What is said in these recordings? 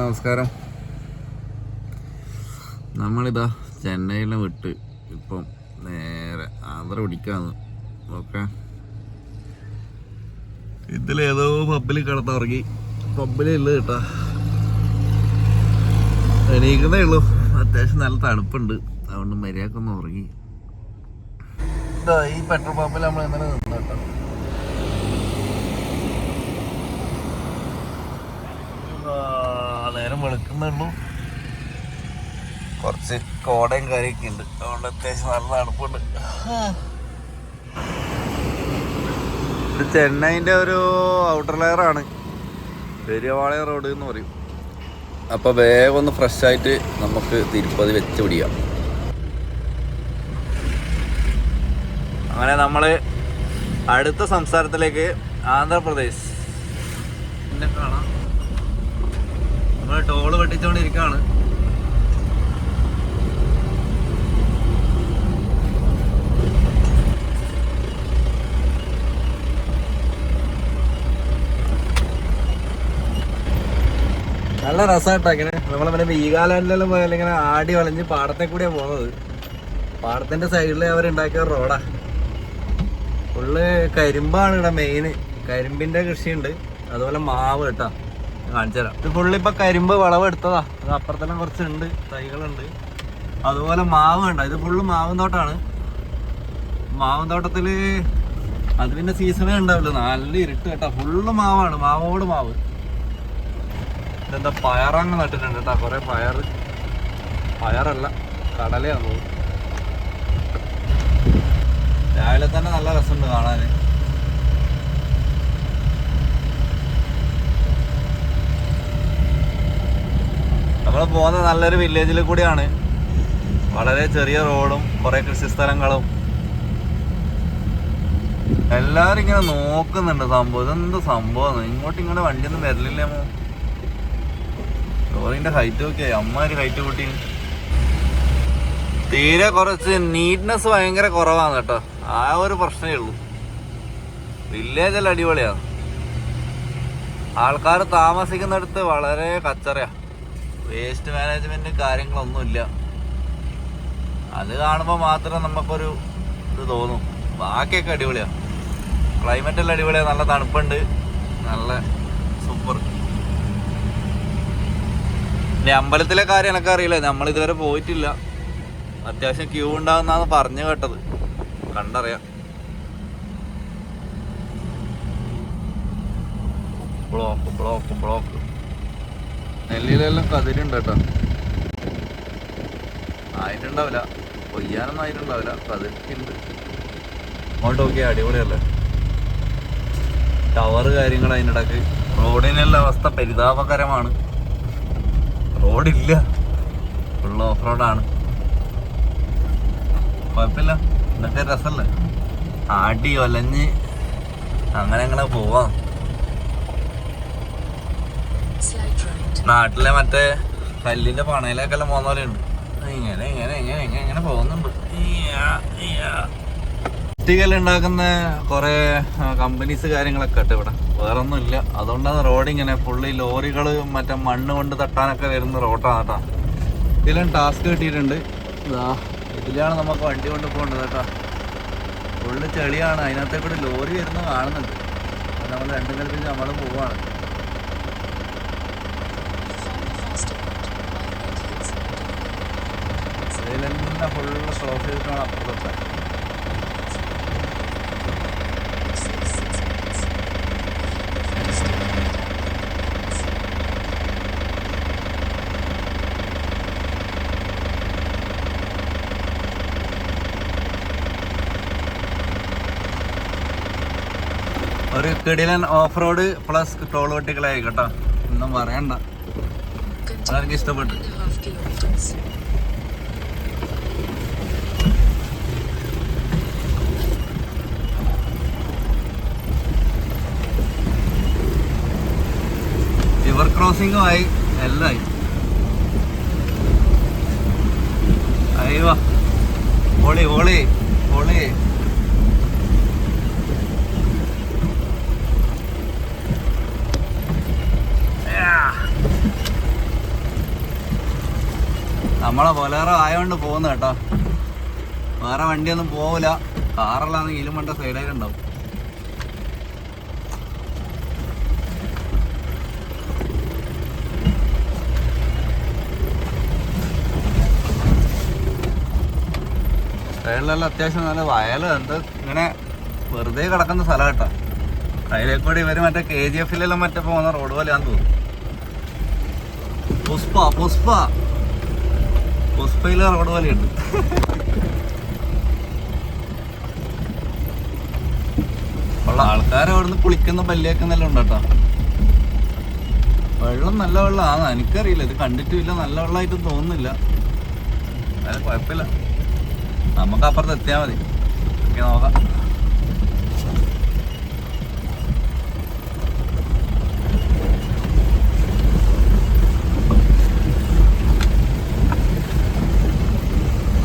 നമസ്കാരം. നമ്മളിതാ ചെന്നൈയിലെ വിട്ട് ഇപ്പം നേരെ ആന്ധ്ര പിടിക്കാന്ന്. ഓക്കെ? ഇതിലേതോ പബ്ബിൽ കിടന്നുറങ്ങി. പബ്ബിലില്ല കേട്ടാ. എണീക്കുന്നേ ഉള്ളൂ. അത്യാവശ്യം നല്ല തണുപ്പുണ്ട്. അതുകൊണ്ട് മര്യാദക്കൊന്ന് ഉറങ്ങി. ഈ പെട്രോൾ പമ്പിൽ നമ്മൾ ഇന്നലെ നിന്ന് കേട്ടോ. ആ, നേരം വെളുക്കുന്നുള്ളൂ. കുറച്ച് കോടയും കാര്യമൊക്കെ ഉണ്ട്. അതുകൊണ്ട് അത്യാവശ്യം നല്ല തണുപ്പുണ്ട്. ഇത് ചെന്നൈന്റെ ഒരു ഔട്ടർ ലെയർ ആണ്. പെരുവാളയ റോഡ് എന്ന് പറയും. അപ്പോൾ വേഗം ഒന്ന് ഫ്രഷ് ആയിട്ട് നമുക്ക് തിരുപ്പതി വെച്ച് പിടിക്കാം അങ്ങനെ നമ്മൾ അടുത്ത സംസ്ഥാനത്തിലേക്ക് ആന്ധ്രാപ്രദേശ്. പിന്നെ കാണാം. നമ്മൾ ടോൾ വെട്ടിച്ചോണ്ടിരിക്കാണ്. നല്ല രസമായിട്ടോ ഇങ്ങനെ. നമ്മളെ പിന്നെ വീഗാലാൻഡിലെല്ലാം പോയാൽ ഇങ്ങനെ ആടി വളഞ്ഞ് പാടത്തെ കൂടിയാ പോകുന്നത് പാടത്തിന്റെ സൈഡിൽ അവരുണ്ടാക്കിയ റോഡാ. ഫുള്ള് കരിമ്പാണ് ഇവിടെ മെയിന് കരിമ്പിന്റെ കൃഷിയുണ്ട്. അതുപോലെ മാവ് കേട്ടോ. കാണിച്ചു തരാം ഇത് ഫുള്ള് ഇപ്പൊ കരിമ്പ് വിളവെടുത്തതാ. അത് അപ്പുറത്തെല്ലാം കുറച്ചുണ്ട് തൈകളുണ്ട്. അതുപോലെ മാവ് ഉണ്ട് ഇത് ഫുള്ള് മാവും തോട്ടാണ്. മാവും തോട്ടത്തിൽ അത് പിന്നെ സീസണേ ഉണ്ടാവില്ല. നല്ല ഇരുട്ട് കേട്ടോ. ഫുള്ള് മാവാണ് മാവോട് മാവ്. ഇതെന്താ പയറങ്ങ് നട്ടിട്ടുണ്ട് കേട്ടോ. കുറെ പയർ. പയറല്ല കടലയാണ് രാവിലെ തന്നെ നല്ല രസമുണ്ട് കാണാന്. നമ്മൾ പോകുന്ന നല്ലൊരു വില്ലേജിൽ കൂടിയാണ്. വളരെ ചെറിയ റോഡും കുറെ കൃഷിസ്ഥലങ്ങളും എല്ലാരും ഇങ്ങനെ നോക്കുന്നുണ്ട് സംഭവം. ഇതെന്ത് സംഭവം ഇങ്ങോട്ട് ഇങ്ങനെ വണ്ടി ഒന്നും വരലില്ലേമോ ലോറിന്റെ ഹൈറ്റ് ഒക്കെ അമ്മാര് ഹൈറ്റ് കൂട്ടി. തീരെ കുറച്ച് നീറ്റ്നെസ് ഭയങ്കര കുറവാണ് കേട്ടോ. ആ ഒരു പ്രശ്നമേ ഉള്ളൂ. വില്ലേജ് അല്ല അടിപൊളിയാണ്. ആൾക്കാർ താമസിക്കുന്നിടത്ത് വളരെ കച്ചറയാ. വേസ്റ്റ് മാനേജ്മെന്റ് കാര്യങ്ങളൊന്നുമില്ല. അത് കാണുമ്പോൾ മാത്രം നമുക്കൊരു ഇത് തോന്നും. ബാക്കിയൊക്കെ അടിപൊളിയാ. ക്ലൈമറ്റ് എല്ലാം അടിപൊളിയാണ് നല്ല തണുപ്പുണ്ട്. നല്ല സൂപ്പർ ഇനി അമ്പലത്തിലെ കാര്യം എനക്ക് അറിയില്ല നമ്മൾ ഇതുവരെ പോയിട്ടില്ല. അത്യാവശ്യം ക്യൂ ഉണ്ടാകുന്നാന്ന് പറഞ്ഞു കേട്ടത്. കണ്ടറിയാം. ബ്ലോക്ക് ബ്ലോക്ക് ബ്ലോക്ക് നെല്ലിയിലെല്ലാം കതിരുണ്ട് കേട്ടോ. ആയിട്ടുണ്ടാവില്ല. കൊയ്യാനൊന്നും ആയിട്ടുണ്ടാവില്ല. കതിർക്കുണ്ട് അങ്ങോട്ട് നോക്കിയാൽ അടിപൊളിയല്ലേ? ടവർ കാര്യങ്ങൾ അതിന്റെ ഇടയ്ക്ക്. റോഡിനുള്ള അവസ്ഥ പരിതാപകരമാണ്. റോഡില്ല. ഫുൾ ഓഫ് റോഡാണ് കുഴപ്പമില്ല. ഇതൊക്കെ രസമല്ലേ? ആടി ഒലഞ്ഞ് അങ്ങനെ അങ്ങനെ പോവാം. നാട്ടിലെ മറ്റേ കല്ലിന്റെ പണയിലേക്കെല്ലാം പോകുന്ന പോലെ ഉണ്ട് ഇങ്ങനെ ഇങ്ങനെ ഇങ്ങനെ ഇങ്ങനെ ഇങ്ങനെ പോകുന്നുണ്ട്. ഉണ്ടാക്കുന്ന കുറെ കമ്പനീസ് കാര്യങ്ങളൊക്കെ ഉണ്ട് ഇവിടെ. വേറെ ഒന്നും ഇല്ല അതുകൊണ്ടാണ് റോഡ് ഇങ്ങനെ ഫുള്ളി ലോറികൾ മറ്റേ മണ്ണ് കൊണ്ട് തട്ടാനൊക്കെ വരുന്ന റോഡാണ് കേട്ടോ. ഇതിലും ടാസ്ക് കിട്ടിയിട്ടുണ്ട്. ഇതാ ഇതിലാണ് നമുക്ക് വണ്ടി കൊണ്ട് പോകേണ്ടത് കേട്ടോ. ഫുള്ള് ചെളിയാണ്. അതിനകത്തെ കൂടി ലോറി വരുന്നത് കാണുന്നുണ്ട്. നമ്മൾ രണ്ടും കൽപ്പിച്ച് നമ്മൾ പോവാണ്. ഇതിലെല്ലാം ഫുള്ള് ക്രോസ് ചെയ്തിട്ടാണ് അപ്പുറത്തെ. ഒരു കിടിലൻ ഓഫ് റോഡ് പ്ലസ് ടോൾ വെട്ടികളായി കേട്ടോ. ഒന്നും പറയണ്ട. അതെനിക്ക് ഇഷ്ടപ്പെട്ടു ക്രോസിംഗും ആയി എല്ലാം ആയി അയ്യോ ഓളി ഓളി ഓളി. നമ്മളെ പൊലേറോ ആയതുകൊണ്ട് പോകുന്ന കേട്ടോ. വേറെ വണ്ടിയൊന്നും പോവില്ല കാറല്ലാന്ന് ഇലുമണ്ട വേണ്ട സൈഡായിട്ടുണ്ടാവും സൈഡിലെല്ലാം അത്യാവശ്യം നല്ല വയലുണ്ട്. ഇങ്ങനെ വെറുതെ കിടക്കുന്ന സ്ഥലം കേട്ടോ അതിലേക്ക് കൂടി ഇവർ മറ്റേ കെ ജി എഫിലെല്ലാം മറ്റേ പോകുന്ന റോഡ് പോലെയാന്ന് തോന്നുന്നു. പുഷ്പ പുഷ്പ. പുഷ്പയിലെ റോഡ് പോലെയുണ്ട്. ഉള്ള ആൾക്കാരെ അവിടുന്ന് കുളിക്കുന്ന പല്ലിയാക്കുന്നെല്ലാം ഉണ്ട് കേട്ടോ വെള്ളം നല്ല വെള്ളമാണ് എനിക്കറിയില്ല. ഇത് കണ്ടിട്ടുമില്ല. നല്ല വെള്ളമായിട്ടും തോന്നുന്നില്ല. അത് കുഴപ്പമില്ല. നമുക്ക് അപ്പുറത്ത് എത്തിയാൽ മതി. ഓക്കെ നോക്കാം.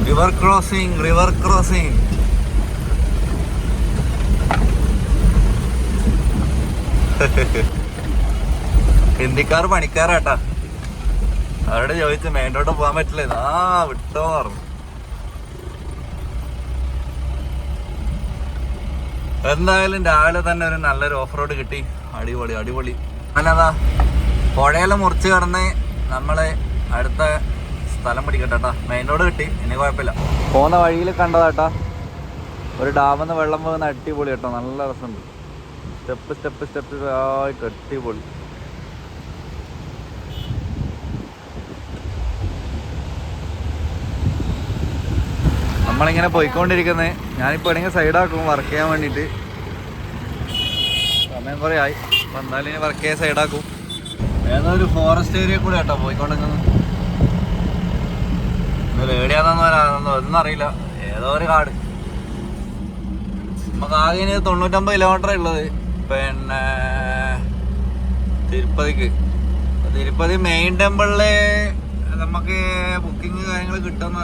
റിവർ ക്രോസിംഗ് റിവർ ക്രോസിംഗ് ഹിന്ദിക്കാർ പണിക്കാരാട്ടാ. അവരോട് ചോദിച്ചു റോഡ് പോകാൻ പറ്റില്ല. ആ വിട്ടോ പറഞ്ഞു എന്തായാലും രാവിലെ തന്നെ ഒരു നല്ലൊരു ഓഫ് റോഡ് കിട്ടി. അടിപൊളി അടിപൊളി. അല്ലതാ പുഴയെല്ലാം മുറിച്ച് കടന്ന് നമ്മളെ അടുത്ത സ്ഥലം പിടിക്കട്ടെ മെയിൻ റോഡ് കിട്ടി. ഇനി കുഴപ്പമില്ല. പോകുന്ന വഴിയിൽ കണ്ടതാട്ടാ. ഒരു ഡാമിൽ വെള്ളം പോകുന്ന അടിപൊളി കേട്ടോ. നല്ല രസമുണ്ട്. സ്റ്റെപ്പ് സ്റ്റെപ്പ് സ്റ്റെപ്പ് ആയിട്ട് അടിപൊളി നമ്മളിങ്ങനെ പോയിക്കൊണ്ടിരിക്കുന്നത് ഞാനിപ്പോൾ എവിടെയെങ്കിലും സൈഡാക്കും വർക്ക് ചെയ്യാൻ വേണ്ടിയിട്ട്. സമയം കുറേ ആയി. വന്നാലും ഇനി വർക്ക് ചെയ്യാൻ സൈഡാക്കും ഏതോ ഒരു ഫോറസ്റ്റ് ഏരിയ കൂടെ കേട്ടോ പോയിക്കൊണ്ടിരിക്കുന്നത് എവിടെയാണെന്ന് പറയാനൊന്നും ഒന്നും അറിയില്ല. ഏതോ ഒരു കാട്. നമുക്ക് ആകെ ഇനി തൊണ്ണൂറ്റമ്പത് കിലോമീറ്റർ ഉള്ളത്. പിന്നെ തിരുപ്പതിക്ക്. തിരുപ്പതി മെയിൻ ടെമ്പിളിൽ നമുക്ക് ബുക്കിംഗ് കാര്യങ്ങൾ കിട്ടുമെന്ന്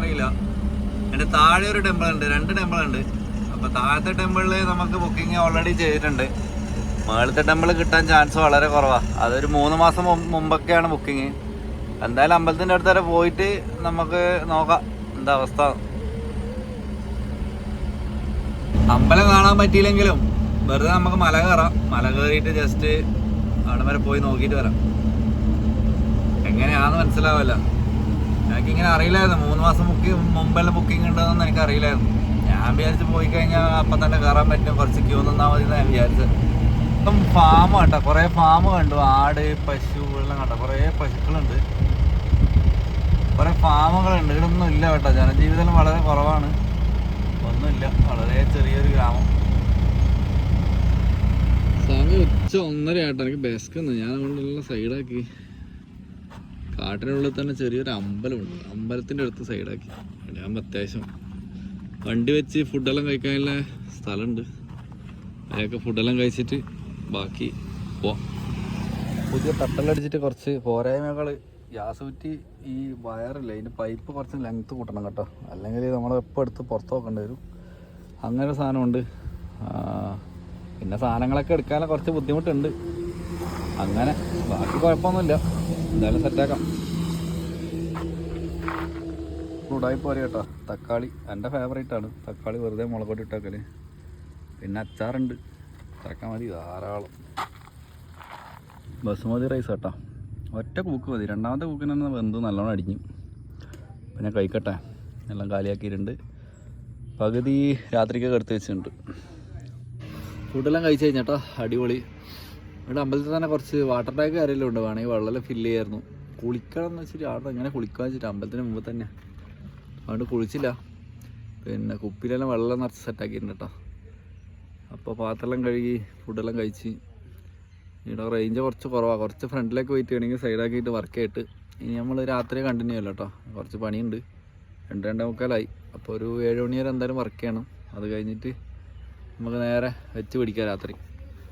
അതിന്റെ താഴെ ഒരു ടെമ്പിൾ ഉണ്ട് രണ്ട് ടെമ്പിൾ ഉണ്ട്. അപ്പൊ താഴത്തെ ടെമ്പിളിൽ നമുക്ക് ബുക്കിംഗ് ഓൾറെഡി ചെയ്തിട്ടുണ്ട്. മുകളിലത്തെ ടെമ്പിൾ കിട്ടാൻ ചാൻസ് വളരെ കുറവാ. അതൊരു മൂന്ന് മാസം മുമ്പ് മുമ്പൊക്കെയാണ് ബുക്കിംഗ് എന്തായാലും അമ്പലത്തിന്റെ അടുത്ത് വരെ പോയിട്ട് നമുക്ക് നോക്കാം. എന്താ അവസ്ഥ? അമ്പലം കാണാൻ പറ്റിയില്ലെങ്കിലും വെറുതെ നമുക്ക് മല കയറാം. മല കയറിയിട്ട് ജസ്റ്റ് അവിടെ വരെ പോയി നോക്കിയിട്ട് വരാം. എങ്ങനെയാന്ന് മനസ്സിലാവില്ല. എനിക്കിങ്ങനെ അറിയില്ലായിരുന്നു. മൂന്ന് മാസം ബുക്കിംഗ് മുമ്പെല്ലാം ബുക്കിംഗ് ഉണ്ടെന്നൊന്നും എനിക്ക് അറിയില്ലായിരുന്നു ഞാൻ വിചാരിച്ച് പോയി കഴിഞ്ഞാൽ അപ്പം തന്നെ കയറാൻ പറ്റും. കുറച്ച് ക്യൂ നിന്നാൽ മതി ഞാൻ വിചാരിച്ചത്. ഇപ്പം ഫാം കേട്ടോ കുറേ ഫാം കണ്ടു. ആട് പശു എല്ലാം കണ്ടോ. കുറേ പശുക്കളുണ്ട്. കുറേ ഫാമുകളുണ്ട് ഇവിടൊന്നും ഇല്ല കേട്ടോ. ജനജീവിതം വളരെ കുറവാണ്. ഒന്നുമില്ല. വളരെ ചെറിയൊരു ഗ്രാമം. സമയം ഉച്ച ഒന്നര ആട്ടോ എനിക്ക് ബെസ്ക്കുന്നു ഞാൻ അതുകൊണ്ടുള്ള സൈഡാക്കി കാട്ടിനുള്ളിൽ തന്നെ ചെറിയൊരു അമ്പലമുണ്ട്. അമ്പലത്തിന്റെ അടുത്ത് സൈഡാക്കി. ഞാൻ അത്യാവശ്യം വണ്ടി വെച്ച് ഫുഡെല്ലാം കഴിക്കാനുള്ള സ്ഥലമുണ്ട്. അതിനൊക്കെ ഫുഡെല്ലാം കഴിച്ചിട്ട് ബാക്കി പോവാം. പുതിയ തട്ടലടിച്ചിട്ട് കുറച്ച് പോരായ്മകൾ ഗ്യാസ് കുറ്റി ഈ വയറില്ല അതിന്റെ പൈപ്പ് കുറച്ച് ലെങ്ത്ത് കൂട്ടണം കേട്ടോ. അല്ലെങ്കിൽ നമ്മൾ എപ്പോൾ എടുത്ത് പുറത്ത് നോക്കേണ്ടി വരും. അങ്ങനെ സാധനമുണ്ട്. പിന്നെ സാധനങ്ങളൊക്കെ എടുക്കാൻ കുറച്ച് ബുദ്ധിമുട്ടുണ്ട്. അങ്ങനെ ബാക്കി കുഴപ്പമൊന്നുമില്ല. എന്തായാലും സെറ്റാക്കാം. ചൂടായി പോരെ കേട്ടോ. തക്കാളി എന്റെ ഫേവറേറ്റ് ആണ്. തക്കാളി വെറുതെ മുളകൊട്ടി ഇട്ടാക്കൽ. പിന്നെ അച്ചാറുണ്ട്. ഇറക്കാൻ മതി. ധാരാളം. ബസുമതി റൈസ് കേട്ടോ. ഒറ്റ കൂക്ക് മതി. രണ്ടാമത്തെ കൂക്കിന് തന്നെ വെന്ത് നല്ലോണം അടിഞ്ഞു. പിന്നെ കഴിക്കട്ടെ. എല്ലാം കാലിയാക്കിയിട്ടുണ്ട്. പകുതി രാത്രിക്കൊക്കെ എടുത്ത് വെച്ചിട്ടുണ്ട്. ഫുഡെല്ലാം കഴിച്ച് കഴിഞ്ഞാട്ടോ അടിപൊളി. ഇവിടെ അമ്പലത്തിൽ തന്നെ കുറച്ച് വാട്ടർ ടാങ്ക് കാര്യമെല്ലാം ഉണ്ട്. വേണമെങ്കിൽ വെള്ളമെല്ലാം ഫില്ല് ചെയ്യായിരുന്നു. കുളിക്കണം എന്ന് വെച്ചിട്ട് അവിടെ എങ്ങനെ കുളിക്കാന്ന് വെച്ചിട്ട് അമ്പലത്തിന് മുമ്പ് തന്നെ. അതുകൊണ്ട് കുളിച്ചില്ല. പിന്നെ കുപ്പിയിലെല്ലാം വെള്ളം നിറച്ച് സെറ്റാക്കിയിട്ടുണ്ട് കേട്ടോ അപ്പോൾ പാത്രമെല്ലാം കഴുകി ഫുഡെല്ലാം കഴിച്ച്. ഇവിടെ റേഞ്ച് കുറച്ച് കുറവാണ് കുറച്ച് ഫ്രണ്ടിലേക്ക് പോയിട്ട് വേണമെങ്കിൽ സൈഡാക്കിയിട്ട് വർക്ക് ചെയ്തിട്ട്. ഇനി നമ്മൾ രാത്രി കണ്ടിന്യൂ അല്ല കേട്ടോ കുറച്ച് പണിയുണ്ട്. രണ്ട് രണ്ടേ മുക്കാലായി. അപ്പോൾ ഒരു ഏഴ് മണി വരെ എന്തായാലും വർക്ക് ചെയ്യണം. അത് കഴിഞ്ഞിട്ട് നമുക്ക് നേരെ വെച്ച് പിടിക്കാം രാത്രി.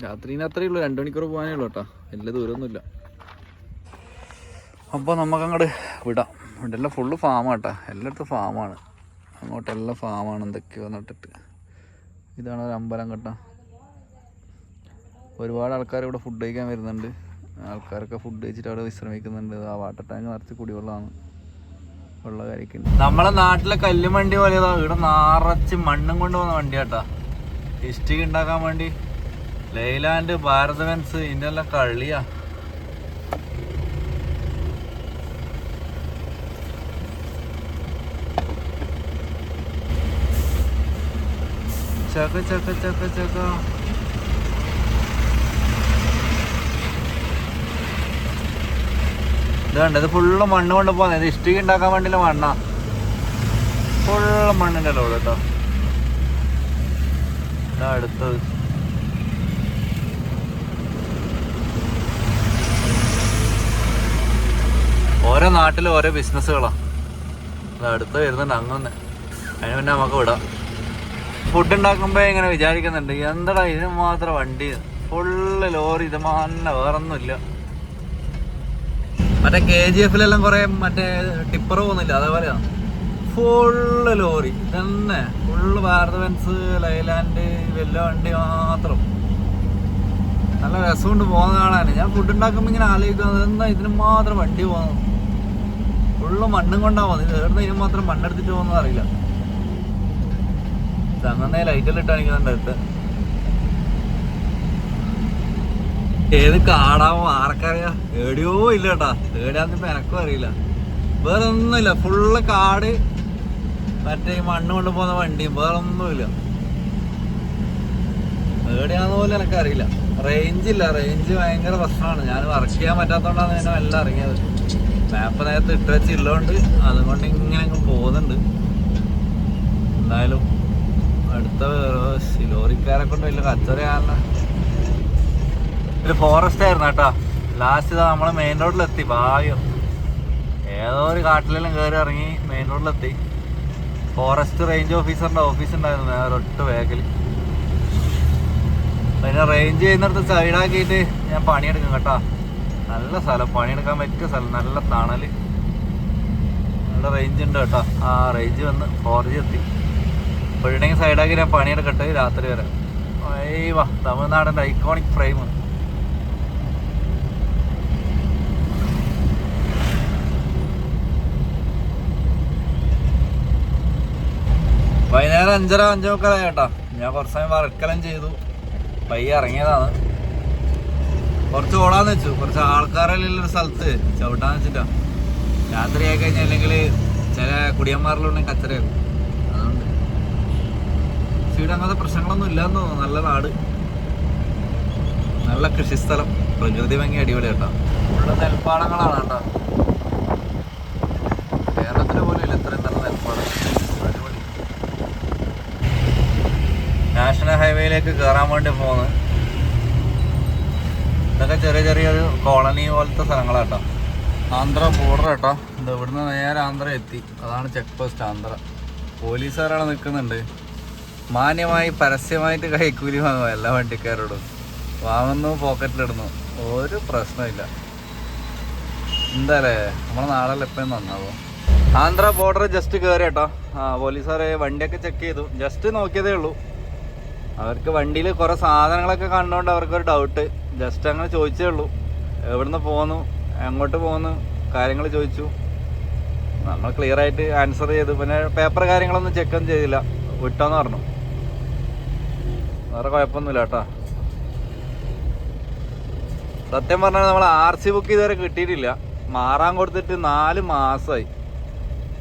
രാത്രിന് അത്രയേ ഉള്ളൂ രണ്ട് മണിക്കൂർ പോകാനേ ഉള്ളൂ കേട്ടോ. വലിയ ദൂരമൊന്നുമില്ല. അപ്പോൾ നമുക്ക് അങ്ങോട്ട് വിടാം. ഇവിടെ എല്ലാം ഫുള്ള് ഫാമാണ് കേട്ടോ എല്ലായിടത്തും ഫാമാണ് അങ്ങോട്ടെല്ലാം ഫാമാണ് എന്തൊക്കെയോ നട്ടിട്ട് ഇതാണ് ഒരു അമ്പലം കേട്ടോ. ഒരുപാട് ആൾക്കാർ ഇവിടെ ഫുഡ് കഴിക്കാൻ വരുന്നുണ്ട്. ആൾക്കാരൊക്കെ ഫുഡ് കഴിച്ചിട്ട് അവിടെ വിശ്രമിക്കുന്നുണ്ട്. ആ വാട്ടർ ടാങ്ക് നിറച്ച് കുടിവെള്ളമാണ്. ഉള്ള കാര്യമൊക്കെ നമ്മളെ നാട്ടിലെ കല്ലും വണ്ടി പോലെയതാ ഇവിടെ നിറച്ച് മണ്ണും കൊണ്ട് പോകുന്ന വണ്ടിയാട്ടാ. ഇഷ്ടിക ഉണ്ടാക്കാൻ വേണ്ടി. ലൈലാൻഡ് ഭാരതവൻസ് ഇതിനെല്ലാം കളിയാ ചക്ക ചക്ക ചക്ക ചക്ക. ഇത് കണ്ട? ഇത് ഫുള്ള് മണ്ണ് കൊണ്ട് പോകുന്നത് ഇത് ഇഷ്ടിക ഉണ്ടാക്കാൻ വേണ്ടിയുള്ള മണ്ണ. ഫുള്ള് മണ്ണിന്റെ ലോഡ് കേട്ടോ. ഇതാ അടുത്തത്. ഓരോ നാട്ടിലും ഓരോ ബിസിനസ്സുകളാണ് അടുത്ത് വരുന്നുണ്ട് അങ്ങനെ അതിന് പിന്നെ നമുക്ക് വിടാം. ഫുഡ് ഉണ്ടാക്കുമ്പോ ഇങ്ങനെ വിചാരിക്കുന്നുണ്ട് എന്തടാ ഇതിന് മാത്രം വണ്ടി? ഫുള്ള് ലോറി ഇത് തന്നെ വേറൊന്നുമില്ല. മറ്റേ കെ ജി എഫിലെല്ലാം കുറെ മറ്റേ ടിപ്പർ പോകുന്നില്ല അതേപോലെ ഫുള്ള് ലോറി തന്നെ ഫുള്ള് ഭാരത് ബെൻസ് ലൈലാൻഡ് വലിയ വണ്ടി മാത്രം. നല്ല രസമുണ്ട് പോകുന്ന കാണാൻ. ഞാൻ ഫുഡ് ഉണ്ടാക്കുമ്പോൾ ഇങ്ങനെ ആലോചിക്കുന്നത് എന്താ ഇതിന് മാത്രം വണ്ടി പോകുന്നു ഫുള്ള് മണ്ണും കൊണ്ടാ പോകുന്നത് എവിടുന്ന് ഇതിന് മാത്രം മണ്ണെടുത്തിട്ട് പോകുന്നത് അറിയില്ല. അങ്ങനെ ലൈറ്റെല്ലാം ഇട്ട് കാണിക്കുന്നുണ്ട് അടുത്ത്. ഏത് കാടാവോ ആർക്കറിയാ. എവിടെയോ ഇല്ല കേട്ടാ. എവിടെയാന്ന് ഇപ്പൊ എനക്കും അറിയില്ല. വേറെ ഒന്നുമില്ല ഫുള്ള് കാട് മറ്റേ മണ്ണ് കൊണ്ട് പോകുന്ന വണ്ടിയും വേറെ ഒന്നുമില്ല എവിടെയാന്ന് പോലും എനിക്കറിയില്ല റേഞ്ച് ഇല്ല. റേഞ്ച് ഭയങ്കര പ്രശ്നമാണ്. ഞാൻ വർക്ക് ചെയ്യാൻ പറ്റാത്തോണ്ടാണ് ഞാൻ എല്ലാം ഇറങ്ങിയത്. മാപ്പ് നേരത്തെ ഇട്ട് വെച്ചില്ലോണ്ട് അതുകൊണ്ട് ഇങ്ങനെ പോകുന്നുണ്ട് എന്തായാലും അടുത്ത ലോറിക്കാരെ കൊണ്ട് വലിയ കച്ചറയാണല്ലോ ഒരു ഫോറസ്റ്റ് ആയിരുന്നു കേട്ടോ. ലാസ്റ്റ് ഇതാ നമ്മൾ മെയിൻ റോഡിലെത്തി ഭാഗ്യം. ഏതോ ഒരു കാട്ടിലെല്ലാം കയറി ഇറങ്ങി മെയിൻ റോഡിലെത്തി ഫോറസ്റ്റ് റേഞ്ച് ഓഫീസറിന്റെ ഓഫീസ് ഉണ്ടായിരുന്നു നേരെ ഒട്ട് വേഗൽ പിന്നെ റേഞ്ച് ചെയ്യുന്നിടത്ത് സൈഡാക്കിയിട്ട് ഞാൻ പണിയെടുക്കും കേട്ടോ. നല്ല സ്ഥലം പണിയെടുക്കാൻ പറ്റിയ സ്ഥലം നല്ല തണൽ നല്ല റേഞ്ച് ഉണ്ട് കേട്ടോ. ആ റേഞ്ച് വന്ന് ഫോർ ജി എത്തി ഇപ്പോഴുണ്ടെങ്കിൽ സൈഡാക്കി ഞാൻ പണിയെടുക്കട്ടെ രാത്രി വരെ. വാ തമിഴ്നാടിന്റെ ഐക്കോണിക് ഫ്രെയിം വൈകുന്നേരം അഞ്ചര അഞ്ചു മുക്കാലായി കേട്ടോ ഞാൻ കുറച്ച് സമയം വർക്കെല്ലാം ചെയ്തു പയ്യെ ഇറങ്ങിയതാണ് കുറച്ച് ഓടാന്ന് വെച്ചു. കുറച്ച് ആൾക്കാരെല്ലാം സ്ഥലത്ത് ചവിട്ടാന്ന് വെച്ചിട്ടാ. രാത്രി ആയി കഴിഞ്ഞാൽ അല്ലെങ്കിൽ ചില കുടിയന്മാരിലുണ്ടെങ്കിൽ കച്ചറയാകും. അതുകൊണ്ട് ഇവിടെ അങ്ങനത്തെ പ്രശ്നങ്ങളൊന്നും ഇല്ലാന്ന് തോന്നുന്നു. നല്ല നാട്. നല്ല കൃഷിസ്ഥലം. പ്രകൃതി ഭംഗി അടിപൊളി കേട്ടോ ഉള്ള നെൽപ്പാടങ്ങളാണ് കേട്ടോ. കേരളത്തിലെ പോലും ഇല്ല ഇത്രയും നല്ല നെൽപ്പാടം. നാഷണൽ ഹൈവേയിലേക്ക് കയറാൻ വേണ്ടി പോകുന്നു ഇതൊക്കെ ചെറിയ ചെറിയൊരു കോളനി പോലത്തെ സ്ഥലങ്ങളാട്ടോ. ആന്ധ്ര ബോർഡർ കേട്ടോ ഇത് ഇവിടുന്ന് നേരെ ആന്ധ്ര എത്തി. അതാണ് ചെക്ക് പോസ്റ്റ് ആന്ധ്ര. പോലീസുകാരാണ് നിൽക്കുന്നുണ്ട്? മാന്യമായി പരസ്യമായിട്ട് കൈക്കൂലി വാങ്ങുക. എല്ലാ വണ്ടിക്കാരോടും. വാങ്ങുന്നു പോക്കറ്റിലിടുന്നു. ഒരു പ്രശ്നമില്ല എന്താല്ലേ നമ്മളെ നാളെ എപ്പോഴും നന്നാവും? ആന്ധ്ര ബോർഡർ ജസ്റ്റ് കയറി കേട്ടോ. ആ പോലീസുകാരെ വണ്ടിയൊക്കെ ചെക്ക് ചെയ്തു. ജസ്റ്റ് നോക്കിയതേ ഉള്ളൂ. അവർക്ക് വണ്ടിയിൽ കുറേ സാധനങ്ങളൊക്കെ കണ്ടുകൊണ്ട് അവർക്കൊരു ഡൗട്ട് ജസ്റ്റ് അങ്ങനെ ചോദിച്ചേ ഉള്ളൂ. എവിടുന്ന് പോന്നു എങ്ങോട്ട് പോന്നു കാര്യങ്ങൾ ചോദിച്ചു. നമ്മൾ ക്ലിയർ ആയിട്ട് ആൻസർ ചെയ്തു. പിന്നെ പേപ്പർ കാര്യങ്ങളൊന്നും ചെക്കൊന്നും ചെയ്തില്ല. വിട്ടോന്ന് പറഞ്ഞു. വേറെ കുഴപ്പമൊന്നുമില്ല കേട്ടോ. സത്യം പറഞ്ഞാൽ നമ്മൾ ആർ സി ബുക്ക് ഇതുവരെ കിട്ടിയിട്ടില്ല. മാറാൻ കൊടുത്തിട്ട് നാല് മാസമായി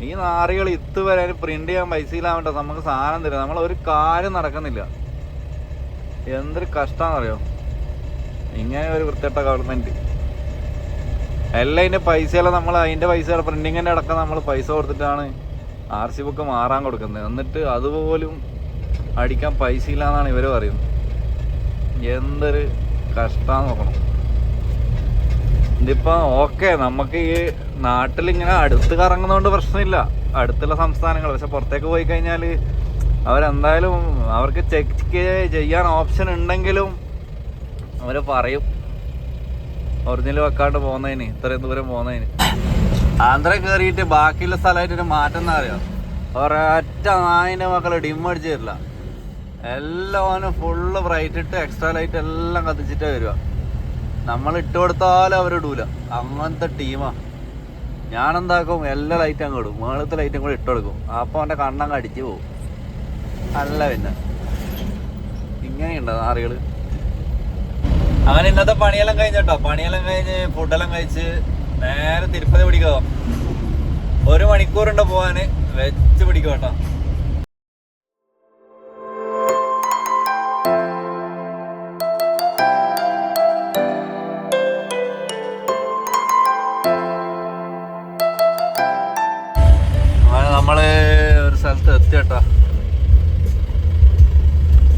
ഈ നാറികൾ ഇതുവരെ പ്രിന്റ് ചെയ്യാൻ പൈസ ഇല്ലാവട്ടെ നമുക്ക് സാധനം തരാം നമ്മൾ ഒരു കാര്യം നടക്കുന്നില്ല. എന്തൊരു കഷ്ടാന്നറിയോ? ഇങ്ങനെ ഒരു വൃത്തിയിട്ട ഗവൺമെന്റ് എല്ലാം അതിന്റെ പൈസയെല്ലാം നമ്മൾ അതിന്റെ പൈസ പ്രിന്റിങ്ങിന്റെ അടക്കം നമ്മൾ പൈസ കൊടുത്തിട്ടാണ് ആർ സി ബുക്ക് മാറാൻ കൊടുക്കുന്നത്. എന്നിട്ട് അതുപോലും അടിക്കാൻ പൈസ ഇല്ലാന്നാണ് ഇവർ പറയുന്നത്. എന്തൊരു കഷ്ടാന്ന് നോക്കണം. ഇതിപ്പോൾ ഓക്കെ നമുക്ക് ഈ നാട്ടിലിങ്ങനെ അടുത്ത് കറങ്ങുന്നതുകൊണ്ട് പ്രശ്നമില്ല. അടുത്തുള്ള സംസ്ഥാനങ്ങൾ. പക്ഷെ പുറത്തേക്ക് പോയി കഴിഞ്ഞാൽ അവരെന്തായാലും അവർക്ക് ചെക്ക് ചെയ്യാൻ ഓപ്ഷൻ ഉണ്ടെങ്കിലും അവർ പറയും. ഒറിജിനൽ വെക്കാണ്ട് പോകുന്നതിന് ഇത്രയും ദൂരം പോകുന്നതിന് ആന്ധ്ര കയറിയിട്ട് ബാക്കിയുള്ള സ്ഥലമായിട്ട് ഒരു മാറ്റം എന്താ അറിയാം? ഒരൊറ്റ നായിന്റെ ഡിം അടിച്ചു തരില്ല. എല്ലാവനും ഫുള്ള് ബ്രൈറ്റ് ഇട്ട് എക്സ്ട്രാ ലൈറ്റ് എല്ലാം കത്തിച്ചിട്ടേ വരിക. നമ്മൾ ഇട്ട് കൊടുത്താലും അവരിടൂല അങ്ങനത്തെ ടീമാ ഞാനെന്താക്കും എല്ലാ ലൈറ്റും അങ്ങ് ഇടും. മേളത്തെ ലൈറ്റും കൂടെ ഇട്ട് കൊടുക്കും. അപ്പോൾ അവന്റെ കണ്ണങ്ങ് അടിച്ചു പോകും നല്ല പിന്നെ. ഇങ്ങനെയുണ്ടോ നാറികൾ? അങ്ങനെ ഇന്നത്തെ പണിയെല്ലാം കഴിഞ്ഞോ പണിയെല്ലാം കഴിഞ്ഞ് ഫുഡെല്ലാം കഴിച്ച് നേരെ തിരുപ്പതി പിടിക്കോ ഒരു മണിക്കൂറുണ്ട് പോവാന്. വെച്ച് പിടിക്കും കേട്ടോ. ഒരു സ്ഥലത്ത് എത്തി കേട്ടോ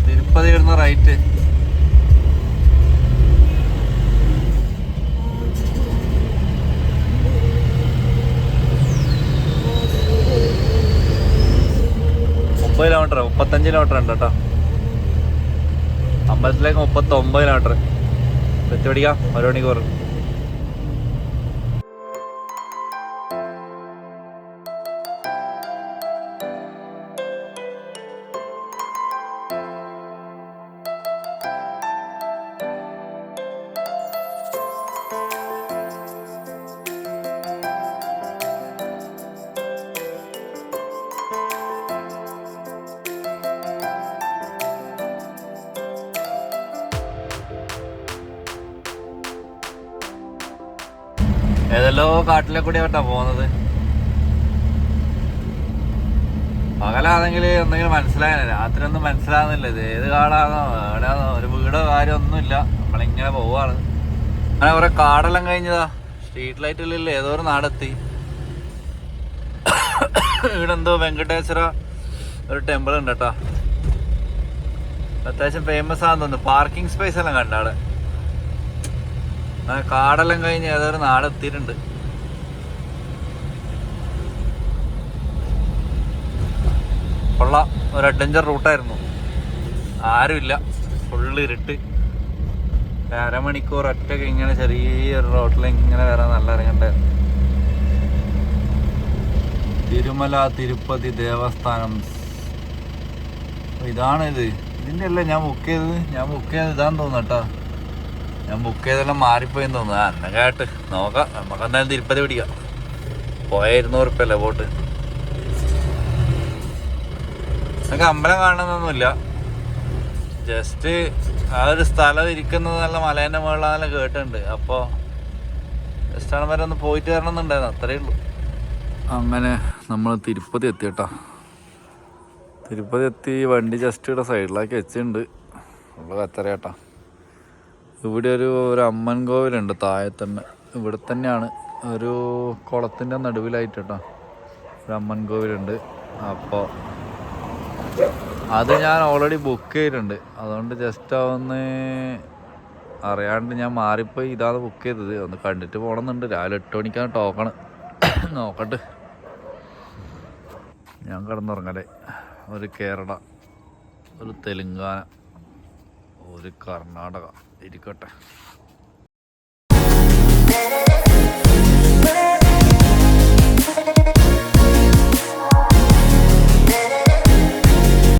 തിരുപ്പതി വരുന്ന റൈറ്റ് മുപ്പത്തഞ്ച് കിലോമീറ്റർ ഉണ്ട് കേട്ടോ. അമ്പലത്തിലേക്ക് മുപ്പത്തൊമ്പത് കിലോമീറ്റർ വെച്ച് പിടിക്കാം. ഒരു മണിക്കൂർ. ഏതല്ലോ കാട്ടിലെ കൂടി ആവട്ടെ പോകുന്നത്. പകലാണെങ്കിൽ എന്തെങ്കിലും മനസ്സിലാകാൻ രാത്രി ഒന്നും മനസ്സിലാകുന്നില്ല ഇത് ഏത് കാടാണോ എവിടെയാണോ ഒരു വീടോ കാര്യം ഒന്നുമില്ല. നമ്മളിങ്ങനെ പോവാണ്. അങ്ങനെ കുറെ കാടെല്ലാം കഴിഞ്ഞതാ. സ്ട്രീറ്റ് ലൈറ്റിലില്ല ഏതോ ഒരു നാടെത്തി. ഇവിടെ എന്തോ വെങ്കടേശ്വര ഒരു ടെമ്പിൾ ഉണ്ട് കേട്ടോ. അത്യാവശ്യം ഫേമസ് ആണെന്ന് തോന്നുന്നു. പാർക്കിംഗ് സ്പേസ് എല്ലാം കണ്ട അങ്ങനെ കാടെല്ലാം കഴിഞ്ഞ് ഏതൊരു നാടെത്തിയിട്ടുണ്ട് കൊള്ള. ഒരു അഡ്വഞ്ചർ റൂട്ടായിരുന്നു ആരുമില്ല. ഫുള്ള് ഇരുട്ട്. അരമണിക്കൂർ ഒറ്റയ്ക്ക് ഇങ്ങനെ ചെറിയൊരു റോട്ടിൽ ഇങ്ങനെ വരാൻ നല്ല ഇറങ്ങണ്ടേ. തിരുമല തിരുപ്പതി ദേവസ്ഥാനം. ഇതാണിത്. ഇത് ഇതിന്റെ അല്ല ഞാൻ ബുക്ക് ചെയ്തത്? ഞാൻ ബുക്ക് ചെയ്തത് ഇതാന്ന് തോന്നുന്നു കേട്ടോ. ഞാൻ ബുക്ക് ചെയ്തെല്ലാം മാറിപ്പോയെന്ന് തോന്നുന്നു. ആ എന്നെ കേട്ട്. നോക്കാം. നമുക്ക് എന്തായാലും തിരുപ്പതി പിടിക്കാം. പോയ ഇരുന്നൂറ് ഉറുപ്പ്യ ബോട്ട് നമുക്ക് അമ്പലം കാണുന്നൊന്നുമില്ല ജസ്റ്റ് ആ ഒരു സ്ഥലം ഇരിക്കുന്നത് നല്ല മലേന്റെ മുകളിലാണെല്ലാം കേട്ടിട്ടുണ്ട് അപ്പോൾ ജസ്റ്റ് ആണ് വരെ ഒന്ന് പോയിട്ട് വരണം എന്നുണ്ടായിരുന്നു അത്രയേ ഉള്ളൂ. അങ്ങനെ നമ്മൾ തിരുപ്പതി എത്തി കേട്ടോ. തിരുപ്പതി എത്തി. വണ്ടി ജസ്റ്റ് ഇവിടെ സൈഡിലാക്കി വെച്ചിട്ടുണ്ട്. നമ്മൾ കച്ചറ കേട്ടോ. ഇവിടെ ഒരു ഒരു അമ്മൻ കോവിലുണ്ട് താഴെ തന്നെ ഇവിടെ തന്നെയാണ്. ഒരു കുളത്തിന്റെ നടുവിലായിട്ട് കേട്ടോ ഒരു അമ്മൻ കോവിലുണ്ട്. അപ്പോൾ അത് ഞാൻ ഓൾറെഡി ബുക്ക് ചെയ്തിട്ടുണ്ട്. അതുകൊണ്ട് ജസ്റ്റ് ഒന്ന് അറിയാണ്ട് ഞാൻ മാറിപ്പോയി ഇതാണ് ബുക്ക് ചെയ്തത്. ഒന്ന് കണ്ടിട്ട് പോകണമെന്നുണ്ട് രാവിലെ എട്ട് മണിക്കാണ് ടോക്കണ് നോക്കട്ടെ. ഞാൻ കിടന്നുറങ്ങലേ ഒരു കേരള ഒരു തെലുങ്കാന ഒരു കർണാടക. ഇരിക്കട്ടെ. Thank